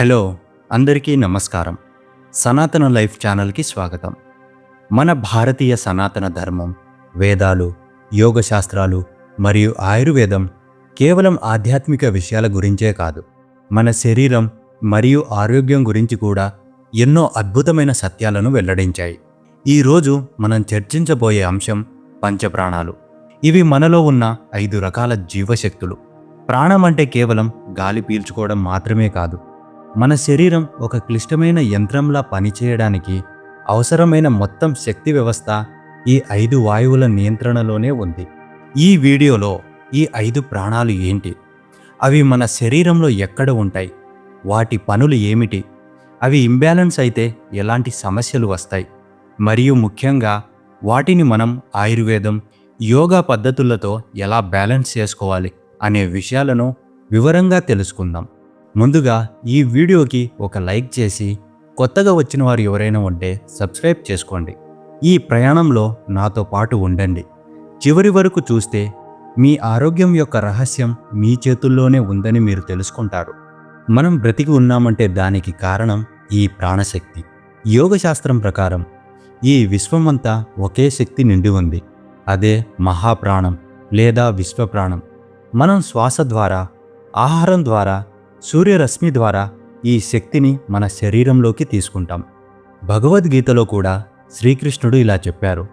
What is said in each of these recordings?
Hello అందరికీ నమస్కారం. సనాతన లైఫ్ ఛానల్కి స్వాగతం. మన భారతీయ సనాతన ధర్మం వేదాలు యోగ శాస్త్రాలు మరియు ఆయుర్వేదం కేవలం ఆధ్యాత్మిక విషయాల గురించే కాదు. మన శరీరం మరియు ఆరోగ్యం గురించి కూడా ఎన్నో అద్భుతమైన సత్యాలను వెల్లడించాయి. ఈరోజు మనం చర్చించబోయే అంశం పంచప్రాణాలు. ఇవి మనలో ఉన్న ఐదు రకాల జీవశక్తులు. ప్రాణం అంటే కేవలం గాలి పీల్చుకోవడం మాత్రమే కాదు మన శరీరం ఒక క్లిష్టమైన యంత్రంలా పనిచేయడానికి అవసరమైన మొత్తం శక్తి వ్యవస్థ ఈ ఐదు వాయువుల నియంత్రణలోనే ఉంది. ఈ వీడియోలో ఈ ఐదు ప్రాణాలు ఏంటి? అవి మన శరీరంలో ఎక్కడ ఉంటాయి? వాటి పనులు ఏమిటి? అవి ఇంబ్యాలెన్స్ అయితే ఎలాంటి సమస్యలు వస్తాయి? మరియు ముఖ్యంగా వాటిని మనం ఆయుర్వేదం యోగా పద్ధతులతో ఎలా బ్యాలెన్స్ చేసుకోవాలి అనే విషయాలను వివరంగా తెలుసుకుందాం. ముందుగా ఈ వీడియోకి ఒక లైక్ చేసి కొత్తగా వచ్చిన వారు ఎవరైనా ఉంటే సబ్స్క్రైబ్ చేసుకోండి. ఈ ప్రయాణంలో నాతో పాటు ఉండండి. చివరి వరకు చూస్తే మీ ఆరోగ్యం యొక్క రహస్యం మీ చేతుల్లోనే ఉందని మీరు తెలుసుకుంటారు. మనం బ్రతికి ఉన్నామంటే దానికి కారణం ఈ ప్రాణశక్తి. యోగశాస్త్రం ప్రకారం ఈ విశ్వమంతా ఒకే శక్తి నిండి ఉంది. అదే మహాప్రాణం లేదా విశ్వప్రాణం. మనం శ్వాస ద్వారా ఆహారం ద్వారా సూర్యరశ్మి ద్వారా ఈ శక్తిని మన శరీరంలోకి తీసుకుంటాం. భగవద్గీతలో కూడా శ్రీకృష్ణుడు ఇలా చెప్పారు.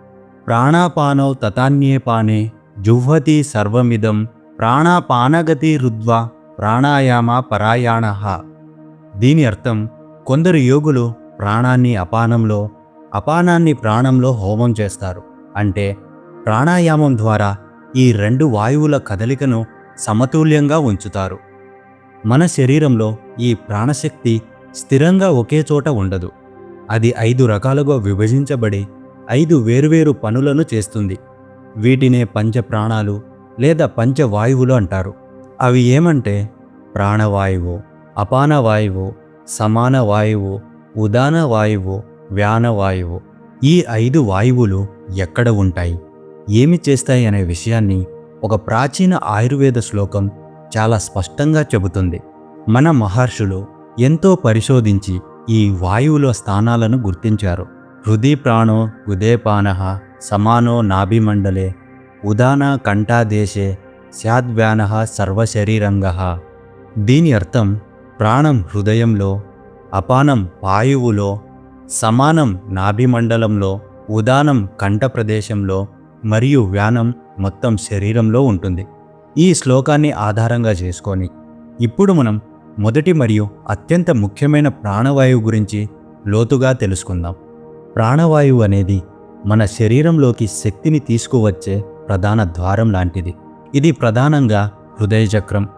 ప్రాణాపానౌ తతాన్యే పానే జుహ్వతి సర్వమిదం ప్రాణాపానగతి రుద్వ ప్రాణాయామ పరాయాణ. దీని అర్థం కొందరు యోగులు ప్రాణాన్ని అపానంలో అపానాన్ని ప్రాణంలో హోమం చేస్తారు. అంటే ప్రాణాయామం ద్వారా ఈ రెండు వాయువుల కదలికను సమతుల్యంగా ఉంచుతారు. మన శరీరంలో ఈ ప్రాణశక్తి స్థిరంగా ఒకే చోట ఉండదు. అది ఐదు రకాలుగా విభజించబడి ఐదు వేరువేరు పనులను చేస్తుంది. వీటినే పంచప్రాణాలు లేదా పంచవాయువులు అంటారు. అవి ఏమంటే ప్రాణవాయువు అపాన వాయువు సమాన వాయువు ఉదాన వాయువు వ్యానవాయువు ఈ ఐదు వాయువులు ఎక్కడ ఉంటాయి? ఏమి చేస్తాయి అనే విషయాన్ని ఒక ప్రాచీన ఆయుర్వేద శ్లోకం చాలా స్పష్టంగా చెబుతుంది. మన మహర్షులు ఎంతో పరిశోధించి ఈ వాయువుల స్థానాలను గుర్తించారు. హృది ప్రాణో ఉదయపాన సమానో నాభిమండలే ఉదాన కంఠాదేశే స్యాద్వ్యాన సర్వశరీరంగ. దీని అర్థం ప్రాణం హృదయంలో అపానం వాయువులో సమానం నాభిమండలంలో ఉదానం కంఠ ప్రదేశంలో మరియు వ్యానం మొత్తం శరీరంలో ఉంటుంది. ఈ శ్లోకాన్ని ఆధారంగా చేసుకొని ఇప్పుడు మనం మొదటి మరియు అత్యంత ముఖ్యమైన ప్రాణవాయువు గురించి లోతుగా తెలుసుకుందాం. ప్రాణవాయువు అనేది మన శరీరంలోకి శక్తిని తీసుకువచ్చే ప్రధాన ద్వారం లాంటిది. ఇది ప్రధానంగా హృదయ చక్రం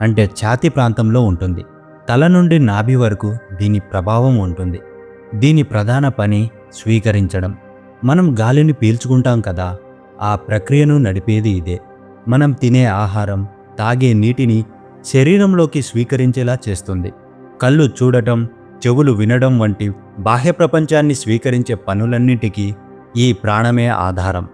అంటే ఛాతి ప్రాంతంలో ఉంటుంది. తల నుండి నాభి వరకు దీని ప్రభావం ఉంటుంది. దీని ప్రధాన పని స్వీకరించడం. మనం గాలిని పీల్చుకుంటాం కదా ఆ ప్రక్రియను నడిపేది ఇదే. మనం తినే ఆహారం తాగే నీటిని శరీరంలోకి స్వీకరించేలా చేస్తుంది. కళ్ళు చూడటం చెవులు వినడం వంటి బాహ్య ప్రపంచాన్ని స్వీకరించే పనులన్నిటికీ ఈ ప్రాణమే ఆధారం.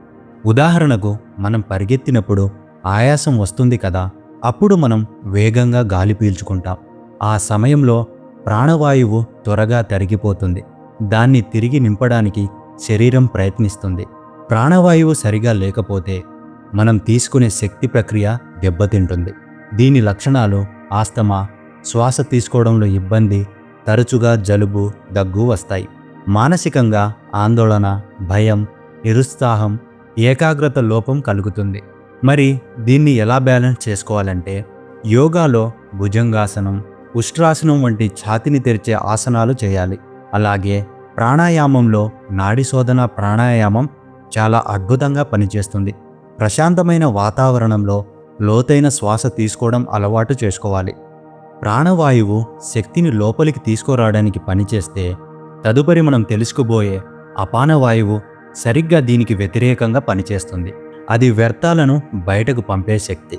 ఉదాహరణకు మనం పరిగెత్తినప్పుడు ఆయాసం వస్తుంది కదా అప్పుడు మనం వేగంగా గాలి పీల్చుకుంటాం. ఆ సమయంలో ప్రాణవాయువు త్వరగా తరిగిపోతుంది. దాన్ని తిరిగి నింపడానికి శరీరం ప్రయత్నిస్తుంది. ప్రాణవాయువు సరిగా లేకపోతే మనం తీసుకునే శక్తి ప్రక్రియ దెబ్బతింటుంది. దీని లక్షణాలు ఆస్తమా శ్వాస తీసుకోవడంలో ఇబ్బంది తరచుగా జలుబు దగ్గు వస్తాయి. మానసికంగా ఆందోళన భయం నిరుత్సాహం ఏకాగ్రత లోపం కలుగుతుంది. మరి దీన్ని ఎలా బ్యాలెన్స్ చేసుకోవాలంటే యోగాలో భుజంగాసనం ఉష్ట్రాసనం వంటి ఛాతిని తెరిచే ఆసనాలు చేయాలి. అలాగే ప్రాణాయామంలో నాడి శోధన ప్రాణాయామం చాలా అద్భుతంగా పనిచేస్తుంది. ప్రశాంతమైన వాతావరణంలో లోతైన శ్వాస తీసుకోవడం అలవాటు చేసుకోవాలి. ప్రాణవాయువు శక్తిని లోపలికి తీసుకురావడానికి పనిచేస్తే తదుపరి మనం తెలుసుకోబోయే అపానవాయువు సరిగ్గా దీనికి వ్యతిరేకంగా పనిచేస్తుంది. అది వ్యర్థాలను బయటకు పంపే శక్తి.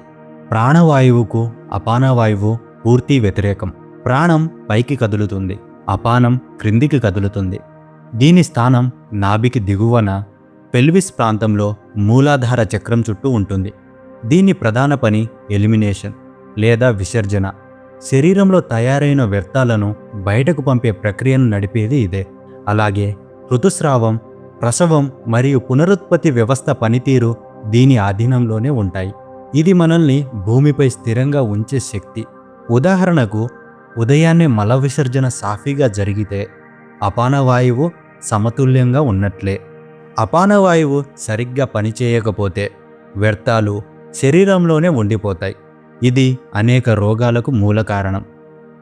ప్రాణవాయువుకు అపానవాయువు పూర్తి వ్యతిరేకం. ప్రాణం పైకి కదులుతుంది. అపానం క్రిందికి కదులుతుంది. దీని స్థానం నాభికి దిగువన పెల్విస్ ప్రాంతంలో మూలాధార చక్రం చుట్టూ ఉంటుంది. దీని ప్రధాన పని ఎలిమినేషన్ లేదా విసర్జన. శరీరంలో తయారైన వ్యర్థాలను బయటకు పంపే ప్రక్రియను నడిపేది ఇదే. అలాగే ఋతుస్రావం ప్రసవం మరియు పునరుత్పత్తి వ్యవస్థ పనితీరు దీని ఆధీనంలోనే ఉంటాయి. ఇది మనల్ని భూమిపై స్థిరంగా ఉంచే శక్తి. ఉదాహరణకు ఉదయాన్నే మల విసర్జన సాఫీగా జరిగితే అపానవాయువు సమతుల్యంగా ఉన్నట్లే. అపానవాయువు సరిగ్గా పనిచేయకపోతే వ్యర్థాలు శరీరంలోనే ఉండిపోతాయి. ఇది అనేక రోగాలకు మూల కారణం.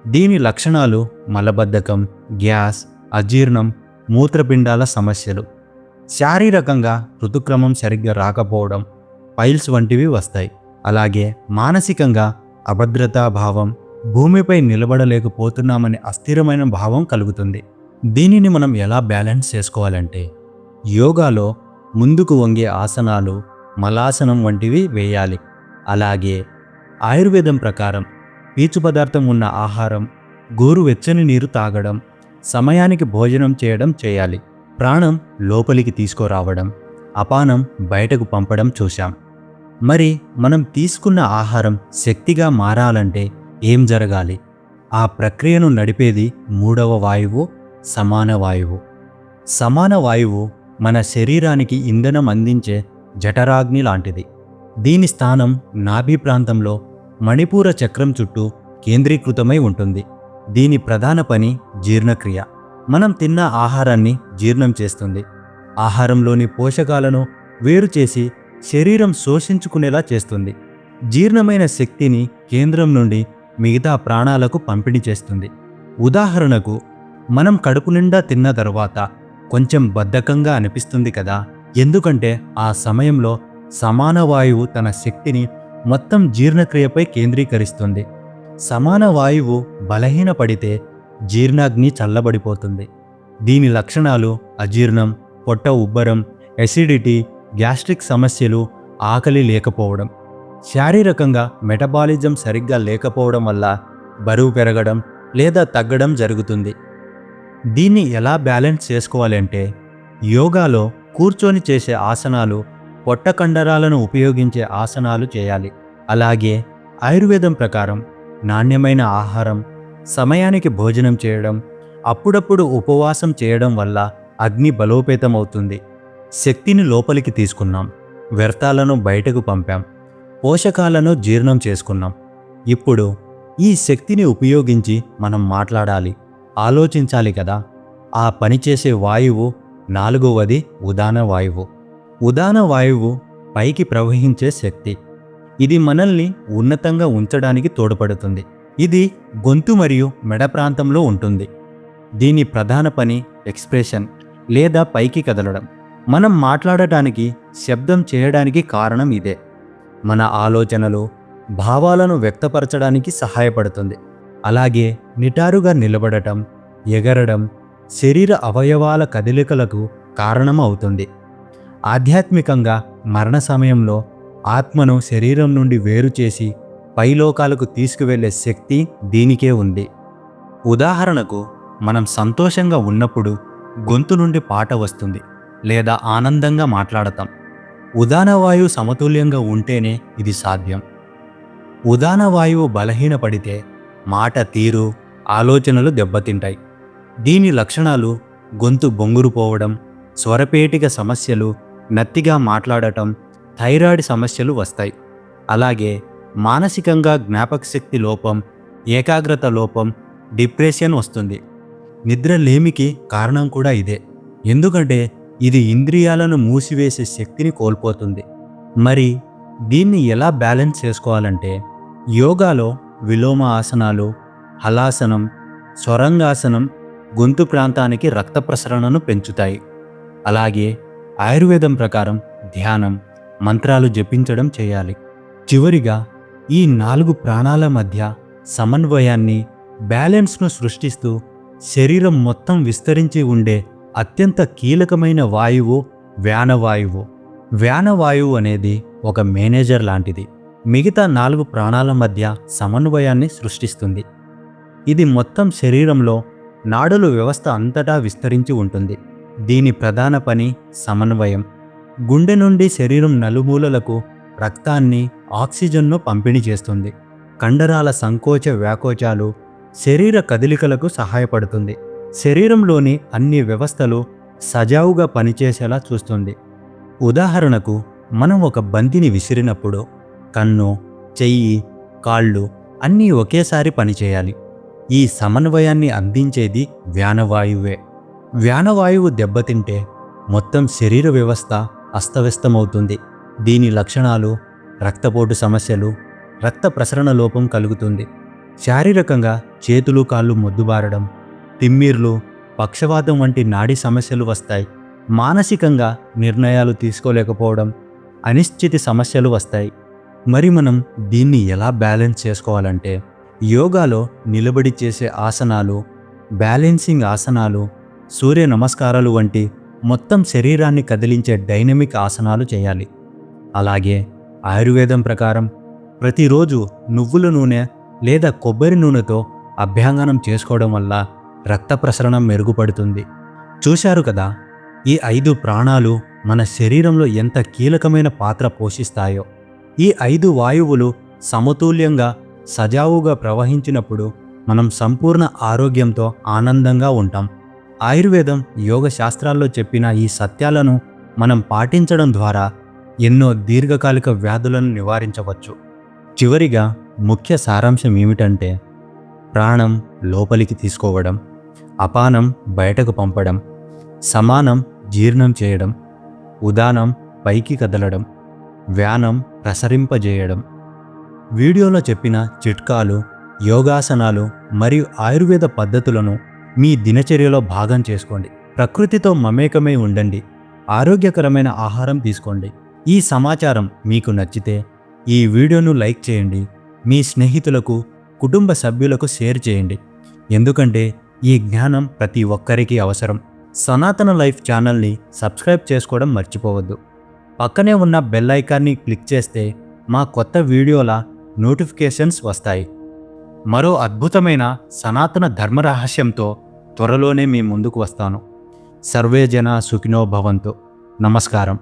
దీని లక్షణాలు మలబద్ధకం గ్యాస్ అజీర్ణం మూత్రపిండాల సమస్యలు. శారీరకంగా ఋతుక్రమం సరిగ్గా రాకపోవడం పైల్స్ వంటివి వస్తాయి. అలాగే మానసికంగా అభద్రతాభావం భూమిపై నిలబడలేకపోతున్నామనే అస్థిరమైన భావం కలుగుతుంది. దీనిని మనం ఎలా బ్యాలెన్స్ చేసుకోవాలంటే యోగాలో ముందుకు వంగే ఆసనాలు మలాసనం వంటివి వేయాలి. అలాగే ఆయుర్వేదం ప్రకారం పీచు పదార్థం ఉన్న ఆహారం గోరువెచ్చని నీరు తాగడం సమయానికి భోజనం చేయడం చేయాలి. ప్రాణం లోపలికి తీసుకురావడం అపానం బయటకు పంపడం చూశాం. మరి మనం తీసుకున్న ఆహారం శక్తిగా మారాలంటే ఏం జరగాలి? ఆ ప్రక్రియను నడిపేది మూడవ వాయువు సమాన వాయువు. సమాన వాయువు మన శరీరానికి ఇంధనం అందించే జఠరాగ్ని లాంటిది. దీని స్థానం నాభి ప్రాంతంలో మణిపూర చక్రం చుట్టూ కేంద్రీకృతమై ఉంటుంది. దీని ప్రధాన పని జీర్ణక్రియ. మనం తిన్న ఆహారాన్ని జీర్ణం చేస్తుంది. ఆహారంలోని పోషకాలను వేరు చేసి శరీరం శోషించుకునేలా చేస్తుంది. జీర్ణమైన శక్తిని కేంద్రం నుండి మిగతా ప్రాణాలకు పంపిణీ చేస్తుంది. ఉదాహరణకు మనం కడుపు నిండా తిన్న తర్వాత కొంచెం బద్ధకంగా అనిపిస్తుంది కదా. ఎందుకంటే ఆ సమయంలో సమాన వాయువు తన శక్తిని మొత్తం జీర్ణక్రియపై కేంద్రీకరిస్తుంది. సమాన వాయువు బలహీనపడితే జీర్ణాగ్ని చల్లబడిపోతుంది. దీని లక్షణాలు అజీర్ణం పొట్ట ఉబ్బరం ఎసిడిటీ గ్యాస్ట్రిక్ సమస్యలు ఆకలి లేకపోవడం. శారీరకంగా మెటబాలిజం సరిగ్గా లేకపోవడం వల్ల బరువు పెరగడం లేదా తగ్గడం జరుగుతుంది. దీన్ని ఎలా బ్యాలెన్స్ చేసుకోవాలంటే యోగాలో కూర్చొని చేసే ఆసనాలు పొట్ట కండరాలను ఉపయోగించే ఆసనాలు చేయాలి. అలాగే ఆయుర్వేదం ప్రకారం నాణ్యమైన ఆహారం సమయానికి భోజనం చేయడం అప్పుడప్పుడు ఉపవాసం చేయడం వల్ల అగ్ని బలోపేతం అవుతుంది శక్తిని లోపలికి తీసుకున్నాం వ్యర్థాలను బయటకు పంపాం పోషకాలను జీర్ణం చేసుకున్నాం. ఇప్పుడు ఈ శక్తిని ఉపయోగించి మనం మాట్లాడాలి. ఆలోచించాలి కదా. ఆ పనిచేసే వాయువు నాలుగవది ఉదాన వాయువు. ఉదాన వాయువు పైకి ప్రవహించే శక్తి. ఇది మనల్ని ఉన్నతంగా ఉంచడానికి తోడ్పడుతుంది. ఇది గొంతు మరియు మెడ ప్రాంతంలో ఉంటుంది. దీని ప్రధాన పని ఎక్స్ప్రెషన్ లేదా పైకి కదలడం. మనం మాట్లాడటానికి శబ్దం చేయడానికి కారణం ఇదే. మన ఆలోచనలు భావాలను వ్యక్తపరచడానికి సహాయపడుతుంది. అలాగే నిటారుగా నిలబడటం ఎగరడం శరీర అవయవాల కదలికలకు కారణం అవుతుంది ఆధ్యాత్మికంగా మరణ సమయంలో ఆత్మను శరీరం నుండి వేరు చేసి పైలోకాలకు తీసుకువెళ్ళే శక్తి దీనికే ఉంది. ఉదాహరణకు మనం సంతోషంగా ఉన్నప్పుడు గొంతు నుండి పాట వస్తుంది లేదా ఆనందంగా మాట్లాడతాం. ఉదాన వాయువు సమతుల్యంగా ఉంటేనే ఇది సాధ్యం. ఉదానవాయువు బలహీనపడితే మాట తీరు ఆలోచనలు దెబ్బతింటాయి. దీని లక్షణాలు గొంతు బొంగురుపోవడం స్వరపేటిక సమస్యలు నత్తిగా మాట్లాడటం థైరాయిడ్ సమస్యలు వస్తాయి. అలాగే మానసికంగా జ్ఞాపక శక్తి లోపం ఏకాగ్రత లోపం డిప్రెషన్ వస్తుంది. నిద్ర లేమికి కారణం కూడా ఇదే. ఎందుకంటే ఇది ఇంద్రియాలను మూసివేసే శక్తిని కోల్పోతుంది. మరి దీన్ని ఎలా బ్యాలెన్స్ చేసుకోవాలంటే యోగాలో విలోమ ఆసనాలు హలాసనం స్వరంగాసనం గొంతు ప్రాంతానికి రక్త ప్రసరణను పెంచుతాయి. అలాగే ఆయుర్వేదం ప్రకారం ధ్యానం మంత్రాలు జపించడం చేయాలి. చివరిగా ఈ నాలుగు ప్రాణాల మధ్య సమన్వయాన్ని బ్యాలెన్స్ను సృష్టిస్తూ శరీరం మొత్తం విస్తరించి ఉండే అత్యంత కీలకమైన వాయువు వ్యానవాయువు. వ్యానవాయువు అనేది ఒక మేనేజర్ లాంటిది. మిగతా నాలుగు ప్రాణాల మధ్య సమన్వయాన్ని సృష్టిస్తుంది. ఇది మొత్తం శరీరంలో నాడుల వ్యవస్థ అంతటా విస్తరించి ఉంటుంది. దీని ప్రధాన పని సమన్వయం. గుండె నుండి శరీరం నలుమూలలకు రక్తాన్ని ఆక్సిజన్ను పంపిణీ చేస్తుంది. కండరాల సంకోచ వ్యాకోచాలు శరీర కదలికలకు సహాయపడుతుంది. శరీరంలోని అన్ని వ్యవస్థలు సజావుగా పనిచేసేలా చూస్తుంది. ఉదాహరణకు మనం ఒక బంతిని విసిరినప్పుడు కన్ను చెయ్యి కాళ్ళు అన్నీ ఒకేసారి పనిచేయాలి. ఈ సమన్వయాన్ని అందించేది వ్యానవాయువే వ్యానవాయువు దెబ్బతింటే మొత్తం శరీర వ్యవస్థ అస్తవ్యస్తమవుతుంది. దీని లక్షణాలు రక్తపోటు సమస్యలు రక్త ప్రసరణ లోపం కలుగుతుంది. శారీరకంగా చేతులు కాళ్ళు మొద్దుబారడం తిమ్మిర్లు పక్షవాతం వంటి నాడి సమస్యలు వస్తాయి. మానసికంగా నిర్ణయాలు తీసుకోలేకపోవడం అనిశ్చితి సమస్యలు వస్తాయి. మరి మనం దీన్ని ఎలా బ్యాలెన్స్ చేసుకోవాలంటే యోగాలో నిలబడి చేసే ఆసనాలు బ్యాలెన్సింగ్ ఆసనాలు సూర్య నమస్కారాలు వంటి మొత్తం శరీరాన్ని కదిలించే డైనమిక్ ఆసనాలు చేయాలి. అలాగే ఆయుర్వేదం ప్రకారం ప్రతిరోజు నువ్వుల నూనె లేదా కొబ్బరి నూనెతో అభ్యంగనం చేసుకోవడం వల్ల రక్త ప్రసరణం మెరుగుపడుతుంది. చూశారు కదా ఈ ఐదు ప్రాణాలు మన శరీరంలో ఎంత కీలకమైన పాత్ర పోషిస్తాయో. ఈ ఐదు వాయువులు సమతుల్యంగా సజావుగా ప్రవహించినప్పుడు మనం సంపూర్ణ ఆరోగ్యంతో ఆనందంగా ఉంటాం. ఆయుర్వేదం యోగ శాస్త్రాల్లో చెప్పిన ఈ సత్యాలను మనం పాటించడం ద్వారా ఎన్నో దీర్ఘకాలిక వ్యాధులను నివారించవచ్చు. చివరిగా ముఖ్య సారాంశం ఏమిటంటే ప్రాణం లోపలికి తీసుకోవడం అపానం బయటకు పంపడం సమానం జీర్ణం చేయడం ఉదానం పైకి కదలడం వ్యానం ప్రసరింపజేయడం. వీడియోలో చెప్పిన చిట్కాలు యోగాసనాలు మరియు ఆయుర్వేద పద్ధతులను మీ దినచర్యలో భాగం చేసుకోండి. ప్రకృతితో మమేకమై ఉండండి. ఆరోగ్యకరమైన ఆహారం తీసుకోండి. ఈ సమాచారం మీకు నచ్చితే ఈ వీడియోను లైక్ చేయండి. మీ స్నేహితులకు కుటుంబ సభ్యులకు షేర్ చేయండి. ఎందుకంటే ఈ జ్ఞానం ప్రతి ఒక్కరికి అవసరం. సనాతన లైఫ్ ఛానల్ని సబ్స్క్రైబ్ చేసుకోవడం మర్చిపోవద్దు. పక్కనే ఉన్న బెల్ ఐకాన్ని క్లిక్ చేస్తే మా కొత్త వీడియోల నోటిఫికేషన్స్ వస్తాయి. మరో అద్భుతమైన సనాతన ధర్మ రహస్యంతో త్వరలోనే మీ ముందుకు వస్తాను. సర్వేజన సుఖినో భవంతు. నమస్కారం.